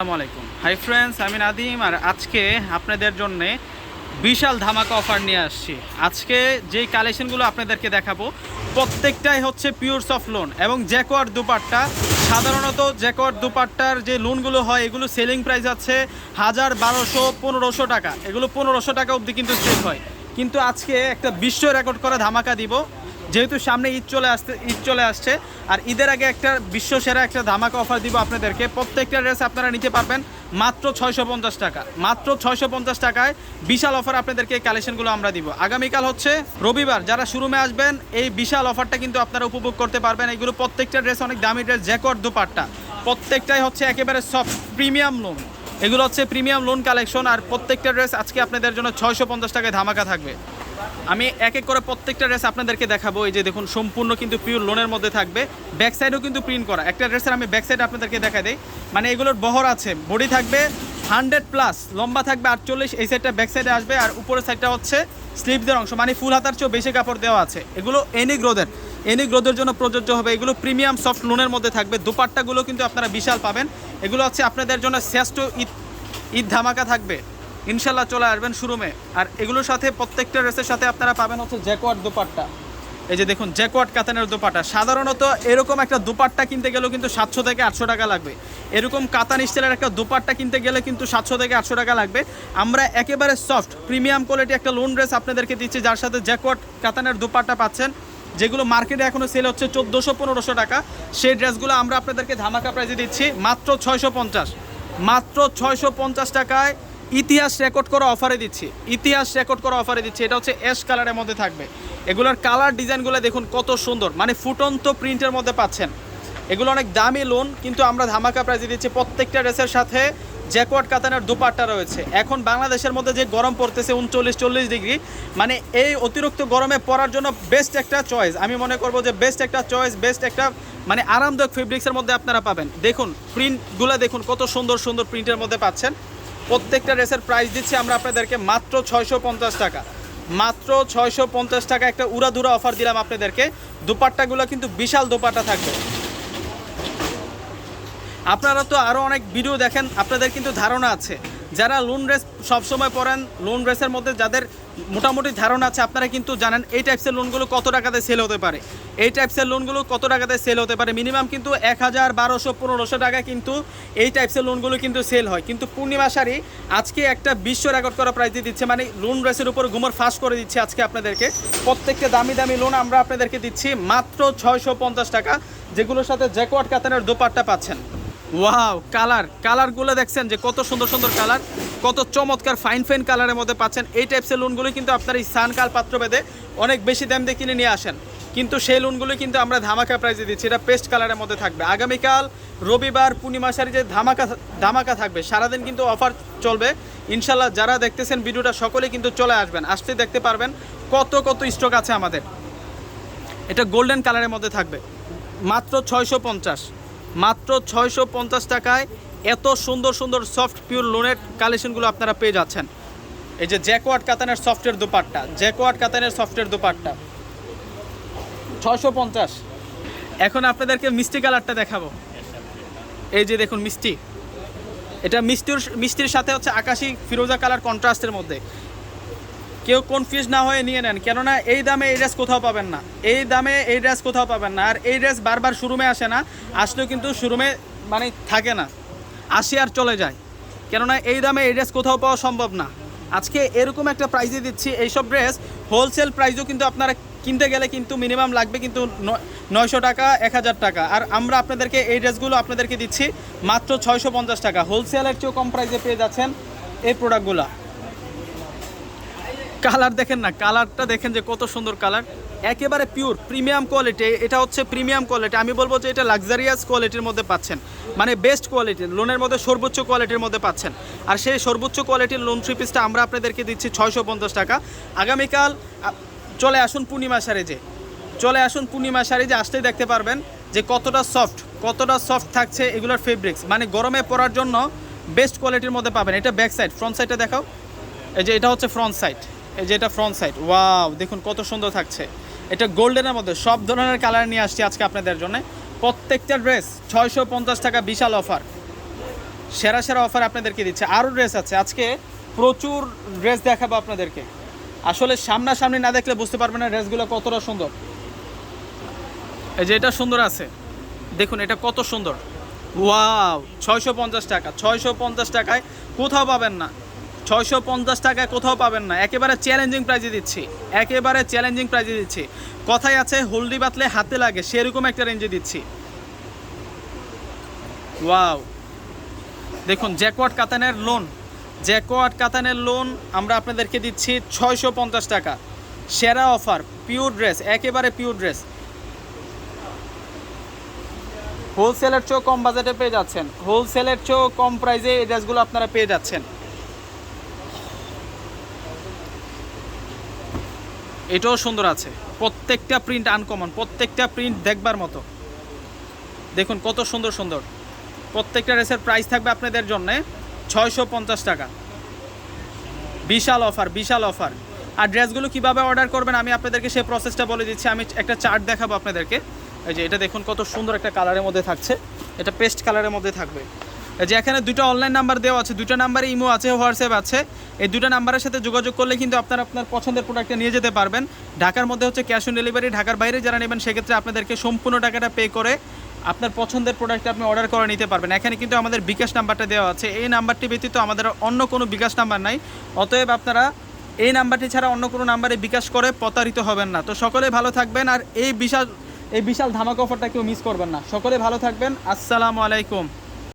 আসসালামু আলাইকুম। Hi friends আমি নাদিম আর আজকে আপনাদের জন্য বিশাল ধামাকা অফার নিয়ে আসছি। আজকে যেই কালেকশনগুলো আপনাদেরকে দেখাবো, প্রত্যেকটাই হচ্ছে পিওর সফট লোন এবং জ্যাকোয়ার দুপাট্টা। সাধারণত জ্যাকোয়ার দুপাট্টার যে লোনগুলো হয়, এগুলো সেলিং প্রাইস আছে হাজার বারোশো, পনেরোশো টাকা। এগুলো পনেরোশো টাকা অবধি কিন্তু সেল হয়। কিন্তু আজকে একটা বিশ্ব রেকর্ড করা ধামাকা দিব। যেহেতু সামনে ঈদ চলে আসতে, ঈদ চলে আসছে, আর ঈদের আগে একটা বিশ্ব সেরা একটা ধামাকা অফার দিব আপনাদেরকে। প্রত্যেকটা ড্রেস আপনারা নিতে পারবেন মাত্র ছয়শো পঞ্চাশ টাকা। মাত্র ছয়শো পঞ্চাশ টাকায় বিশাল অফার আপনাদেরকে এই কালেকশনগুলো আমরা দিব। আগামীকাল হচ্ছে রবিবার, যারা শুরুমে আসবেন, এই বিশাল অফারটা কিন্তু আপনারা উপভোগ করতে পারবেন। এগুলো প্রত্যেকটা ড্রেস অনেক দামি ড্রেস জ্যাকট দুপাট্টা। প্রত্যেকটাই হচ্ছে একেবারে সফট প্রিমিয়াম লোন এগুলো হচ্ছে প্রিমিয়াম লোন কালেকশন আর প্রত্যেকটা ড্রেস আজকে আপনাদের জন্য ছয়শো পঞ্চাশ টাকায় ধামাকা থাকবে। আমি এক এক করে প্রত্যেকটা ড্রেস আপনাদেরকে দেখাবো। এই যে দেখুন, সম্পূর্ণ কিন্তু পিওর লোনের মধ্যে থাকবে। ব্যাক সাইডও কিন্তু প্রিন্ট করা। একটা ড্রেসের আমি ব্যাক সাইড আপনাদেরকে দেখা দিই। মানে এগুলোর বহর আছে। বডি থাকবে হান্ড্রেড প্লাস লম্বা থাকবে আটচল্লিশ, এই সাইডটা ব্যাক সাইডে আসবে। আর উপরের সাইডটা হচ্ছে স্লিভদের অংশ মানে ফুল হাতার চেয়েও বেশি কাপড় দেওয়া আছে। এগুলো এনি গ্রোদের এনি গ্রোদের জন্য প্রযোজ্য হবে। এগুলো প্রিমিয়াম সফট লোনের মধ্যে থাকবে। দুপাট্টাগুলো কিন্তু আপনারা বিশাল পাবেন। এগুলো হচ্ছে আপনাদের জন্য শ্রেষ্ঠ ঈদ ঈদ ধামাকা থাকবে। ইনশাল্লাহ চলে আসবেন শুরুমে। আর এগুলোর সাথে প্রত্যেকটা ড্রেসের সাথে আপনারা পাবেন হচ্ছে জ্যাকওয়ার্ড দুপাট্টা। এই যে দেখুন জ্যাকওয়ার্ড কাতানের দুপাট্টা। সাধারণত এরকম একটা দুপাট্টা কিনতে গেলেও কিন্তু সাতশো থেকে আটশো টাকা লাগবে। এরকম কাতান স্টাইলের একটা দুপাট্টা কিনতে গেলে কিন্তু সাতশো থেকে আটশো টাকা লাগবে। আমরা একেবারে সফট, প্রিমিয়াম কোয়ালিটি একটা লোন ড্রেস আপনাদেরকে দিচ্ছি, যার সাথে জ্যাকওয়ার্ড কাতানের দুপাট্টা পাচ্ছেন। যেগুলো মার্কেটে এখনও সেল হচ্ছে চোদ্দোশো, পনেরোশো টাকা। সেই ড্রেসগুলো আমরা আপনাদেরকে ধামাকা প্রাইজে দিচ্ছি মাত্র ছয়শো পঞ্চাশ। মাত্র ছয়শো পঞ্চাশ টাকায় ইতিহাস রেকর্ড করা অফারে দিচ্ছি। ইতিহাস রেকর্ড করা অফারে দিচ্ছি। এটা হচ্ছে অ্যাশ কালারের মধ্যে থাকবে। এগুলোর কালার ডিজাইনগুলো দেখুন কত সুন্দর। মানে ফুটন্ত প্রিন্টের মধ্যে পাচ্ছেন। এগুলো অনেক দামি লোন কিন্তু আমরা ধামাকা প্রাইজে দিচ্ছি প্রত্যেকটা ড্রেসের সাথে জ্যাকওয়ার্ড কাতানের দুপাট্টা রয়েছে। এখন বাংলাদেশের মধ্যে যে গরম পড়তেছে উনচল্লিশ, চল্লিশ ডিগ্রি মানে এই অতিরিক্ত গরমে পড়ার জন্য বেস্ট একটা চয়েস আমি মনে করব যে বেস্ট একটা চয়েস বেস্ট একটা মানে আরামদায়ক ফেব্রিক্সের মধ্যে আপনারা পাবেন। দেখুন প্রিন্টগুলো দেখুন কত সুন্দর সুন্দর প্রিন্টের মধ্যে পাচ্ছেন। প্রত্যেকটা রেসের প্রাইস দিচ্ছি আমরা আপনাদেরকে মাত্র ছয়শো পঞ্চাশ টাকা। মাত্র ছয়শো পঞ্চাশ টাকা একটা উড়াধুরা অফার দিলাম আপনাদেরকে। দোপাট্টাগুলো কিন্তু বিশাল দোপাট্টা থাকবে। আপনারা তো আরও অনেক ভিডিও দেখেন, আপনাদের কিন্তু ধারণা আছে। যারা লোন রেস সবসময় পড়েন লোন রেসের মধ্যে যাদের মোটামুটি ধারণা আছে, আপনারা কিন্তু জানেন এই টাইপসের লোনগুলো কত টাকাতে সেল হতে পারে। এই টাইপসের লোনগুলো কত টাকাতে সেল হতে পারে? মিনিমাম কিন্তু এক হাজার, বারোশো, পনেরোশো টাকা কিন্তু এই টাইপসের লোনগুলো কিন্তু সেল হয়। কিন্তু পূর্ণিমা শাড়ি আজকে একটা বিশ্ব রেকর্ড করা প্রাইস দিয়ে দিচ্ছে মানে লোন রেসের উপর ঘুমর ফাঁস করে দিচ্ছে আজকে আপনাদেরকে। প্রত্যেকটা দামি দামি লোন আমরা আপনাদেরকে দিচ্ছি মাত্র ছয়শো পঞ্চাশ টাকা, যেগুলোর সাথে জ্যাকওয়ার্ড কাতানের দোপাট্টা পাচ্ছেন। ওয়াও কালার কালারগুলো দেখছেন যে কত সুন্দর সুন্দর কালার কত চমৎকার ফাইন ফাইন কালারের মধ্যে পাচ্ছেন। এই টাইপসের লোনগুলো কিন্তু আপনার এই সানকাল পাত্র বেঁধে অনেক বেশি দাম দিয়ে কিনে নিয়ে আসেন। কিন্তু সেই লোনগুলো কিন্তু আমরা ধামাকা প্রাইজে দিচ্ছি। এটা পেস্ট কালারের মধ্যে থাকবে। আগামীকাল রবিবার পূর্ণিমা যে ধামাকা ধামাকা থাকবে, সারাদিন কিন্তু অফার চলবে। ইনশাল্লাহ যারা দেখতেছেন ভিডিওটা সকলে কিন্তু চলে আসবেন। আসতে দেখতে পারবেন কত কত স্টক আছে আমাদের। এটা গোল্ডেন কালারের মধ্যে থাকবে। মাত্র ছয়শো পঞ্চাশ। মাত্র ছয়শো পঞ্চাশ টাকায় এত সুন্দর সুন্দর সফট পিওর লোনের কালেকশনগুলো আপনারা পেয়ে যাচ্ছেন। এই যে জ্যাকওয়ার্ড কাতানের সফটের দুপাট্টা জ্যাকওয়ার্ড কাতানের সফটের দুপাট্টা। ছয়শো পঞ্চাশ। এখন আপনাদেরকে মিষ্টি কালারটা দেখাবো। এই যে দেখুন মিষ্টি। এটা মিষ্টির মিষ্টির সাথে হচ্ছে আকাশি ফিরোজা কালার কন্ট্রাস্টের মধ্যে। কেউ কনফিউজ না হয়ে নিয়ে নেন, কেননা এই দামে এই ড্রেস কোথাও পাবেন না। এই দামে এই ড্রেস কোথাও পাবেন না। আর এই ড্রেস বারবার শোরুমে আসে না, আসলেও কিন্তু শোরুমে মানে থাকে না। আসি আর চলে যায়। কেননা এই দামে এই ড্রেস কোথাও পাওয়া সম্ভব না। আজকে এরকম একটা প্রাইজে দিচ্ছি, এইসব ড্রেস হোলসেল প্রাইসও কিন্তু আপনারা কিনতে গেলে কিন্তু মিনিমাম লাগবে কিন্তু নয়শো টাকা, এক হাজার টাকা। আর আমরা আপনাদেরকে এই ড্রেসগুলো আপনাদেরকে দিচ্ছি মাত্র ছয়শো পঞ্চাশ টাকা। হোলসেলের চেয়েও কম প্রাইসে পেয়ে যাচ্ছেন এই প্রোডাক্টগুলো কালার দেখেন না কালারটা দেখেন যে কত সুন্দর কালার একেবারে পিওর প্রিমিয়াম কোয়ালিটি এটা হচ্ছে প্রিমিয়াম কোয়ালিটি আমি বলব যে এটা লাক্সারিয়াস কোয়ালিটির মধ্যে পাচ্ছেন। মানে বেস্ট কোয়ালিটি লোনের মধ্যে সর্বোচ্চ কোয়ালিটির মধ্যে পাচ্ছেন। আর সেই সর্বোচ্চ কোয়ালিটির লোন থ্রি পিসটা আমরা আপনাদেরকে দিচ্ছি ছয়শো পঞ্চাশ টাকা। আগামীকাল চলে আসুন পূর্ণিমা সারিজে চলে আসুন পূর্ণিমা সারিজে আসতেই দেখতে পারবেন যে কতটা সফট কতটা সফট থাকছে এগুলোর ফেব্রিক্স মানে গরমে পরার জন্য বেস্ট কোয়ালিটির মধ্যে পাবেন। এটা ব্যাক সাইড ফ্রন্ট সাইডটা দেখাও। এই যে এটা হচ্ছে ফ্রন্ট সাইড এই যে এটা ফ্রন্ট সাইড ওয়াও দেখুন কত সুন্দর থাকছে। এটা গোল্ডেনের মধ্যে। সব ধরনের কালার নিয়ে আসছি আজকে আপনাদের জন্য। প্রত্যেকটা ড্রেস ছয়শো পঞ্চাশ টাকা বিশাল অফার সেরা সেরা অফার আপনাদেরকে দিচ্ছে। আরও ড্রেস আছে। আজকে প্রচুর ড্রেস দেখাবো আপনাদেরকে। আসলে সামনাসামনি না দেখলে বুঝতে পারবেন না ড্রেসগুলো কতটা সুন্দর। এই যে এটা সুন্দর আছে। দেখুন, এটা কত সুন্দর। ওয়াও, ছয়শো পঞ্চাশ টাকা। ছয়শো পঞ্চাশ টাকায় কোথাও পাবেন না। ছয়শো পঞ্চাশ টাকায় কোথাও পাবেন না। একেবারে চ্যালেঞ্জিং প্রাইজে দিচ্ছি। একেবারে চ্যালেঞ্জিং প্রাইজে দিচ্ছি। কথাই আছে, হলদি বাতলে হাতে লাগে, সেরকম একটা রেঞ্জে দিচ্ছি। ওয়াও দেখুন জ্যাকওয়ার্ড কাতানের লোন জ্যাকওয়ার্ড কাতানের লোন আমরা আপনাদেরকে দিচ্ছি ছয়শো পঞ্চাশ টাকা। সেরা অফার পিওর ড্রেস একেবারে পিওর ড্রেস হোলসেলের চেয়েও কম বাজেটে পেয়ে যাচ্ছেন। হোলসেলের চেয়েও কম প্রাইসে এই ড্রেসগুলো আপনারা পেয়ে যাচ্ছেন। এটাও সুন্দর আছে। প্রত্যেকটা প্রিন্ট আনকমন প্রত্যেকটা প্রিন্ট দেখবার মতো। দেখুন কত সুন্দর সুন্দর। প্রত্যেকটা ড্রেসের প্রাইস থাকবে আপনাদের জন্যে ছয়শো পঞ্চাশ টাকা। বিশাল অফার বিশাল অফার আর ড্রেসগুলো কীভাবে অর্ডার করবেন আমি আপনাদেরকে সেই প্রসেসটা বলে দিচ্ছি। আমি একটা চার্ট দেখাবো আপনাদেরকে। এই যে এটা দেখুন কত সুন্দর একটা কালারের মধ্যে থাকছে। এটা পেস্ট কালারের মধ্যে থাকবে। যে এখানে দুটো অনলাইন নাম্বার দেওয়া আছে, দুটো নাম্বারে ইমো আছে হোয়াটসঅ্যাপ আছে। এই দুটো নাম্বারের সাথে যোগাযোগ করলে কিন্তু আপনারা আপনার পছন্দের প্রোডাক্টটা নিয়ে যেতে পারবেন। ঢাকার মধ্যে হচ্ছে ক্যাশ অন ডেলিভারি ঢাকার বাইরে যারা নেবেন, সেক্ষেত্রে আপনাদেরকে সম্পূর্ণ টাকাটা পে করে আপনার পছন্দের প্রোডাক্টটা আপনি অর্ডার করে নিতে পারবেন। এখানে কিন্তু আমাদের বিকাশ নাম্বারটা দেওয়া আছে। এই নাম্বারটি ব্যতীত আমাদের অন্য কোনো বিকাশ নাম্বার নাই। অতএব আপনারা এই নাম্বারটি ছাড়া অন্য কোনো নাম্বারে বিকাশ করে প্রতারিত হবেন না। তো সকলে ভালো থাকবেন আর এই বিশাল এই বিশাল ধামাকা অফারটা কেউ মিস করবেন না। সকলে ভালো থাকবেন। আসসালামু আলাইকুম।